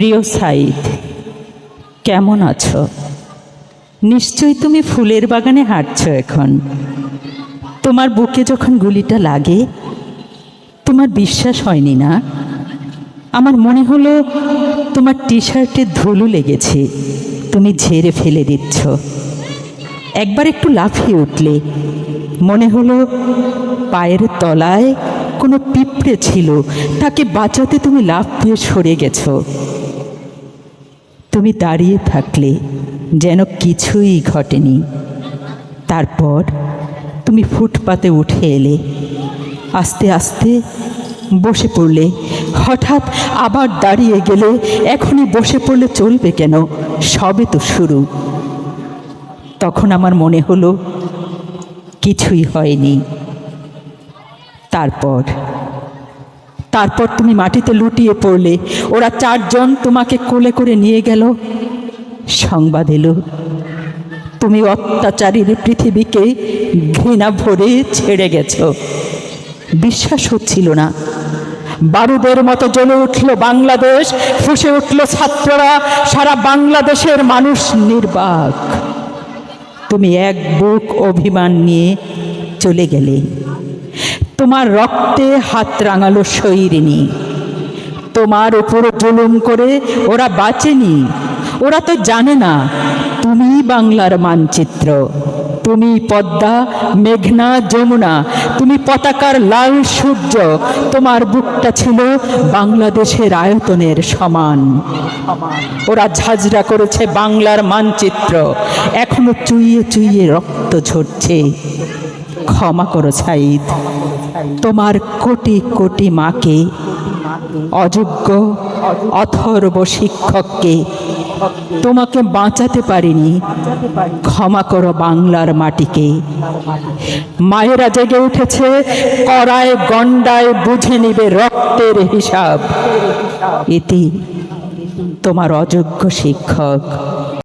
প্রিয় সাইদ কেমন আছো? নিশ্চয়ই তুমি ফুলের বাগানে হাঁটছো এখন। তোমার বুকে যখন গুলিটা লাগে, তোমার বিশ্বাস হয়নি না? আমার মনে হলো, তোমার টি শার্টে ধুলো লেগেছে, তুমি ঝেড়ে ফেলে দিচ্ছ। একবার একটু লাফিয়ে উঠলে, মনে হলো, পায়ের তলায় কোনো পিঁপড়ে ছিল, তাকে বাঁচাতে তুমি লাফ দিয়ে সরে গেছো। তুমি দাঁড়িয়ে থাকলে যেন কিছুই ঘটেনি। তারপর তুমি ফুটপাতে উঠে এলে। আস্তে আস্তে বসে পড়লে। হঠাৎ আবার দাঁড়িয়ে গেলে এখনই বসে পড়লে চলবে কেন? সবে তো শুরু। তখন আমার মনে হলো, কিছুই হয়নি। তারপর তারপর তুমি মাটিতে লুটিয়ে পড়লে। ওরা চারজন তোমাকে কোলে করে নিয়ে গেল। সংবাদ এলো। তুমি অত্যাচারীর পৃথিবীকে ঘৃণা ভরে ছেড়ে গেছ। বিশ্বাস হচ্ছিল না। বারুদের মতো জ্বলে উঠল বাংলাদেশ, ফুসে উঠল ছাত্ররা, সারা বাংলাদেশের মানুষ নির্বাক। তুমি এক বুক অভিমান নিয়ে চলে গেলে। তোমার রক্তে হাত রাঙালো শৈরিনী তোমার উপর জুলুম করে ওরা বাঁচেনি। ওরা তো জানে না, তুমি বাংলার মানচিত্র। তুমি পদ্মা, মেঘনা, যমুনা, তুমি পতাকার লাল সূর্য। তোমার বুকটা ছিল বাংলাদেশের আয়তনের সমান। ওরা ঝাঁঝরা করেছে বাংলার মানচিত্র। এখনও চুইয়ে চুইয়ে রক্ত ঝরছে। ক্ষমা করো সাইদ তোমার কোটি কোটি মাকে, অযোগ্য অথর্ব শিক্ষককে। তোমাকে বাঁচাতে পারিনি, ক্ষমা করো বাংলার মাটিকে। মায়েরা জেগে উঠেছে করায় গন্ডায় বুঝে নিবে রক্তের হিসাব। এটি তোমার অযোগ্য শিক্ষক।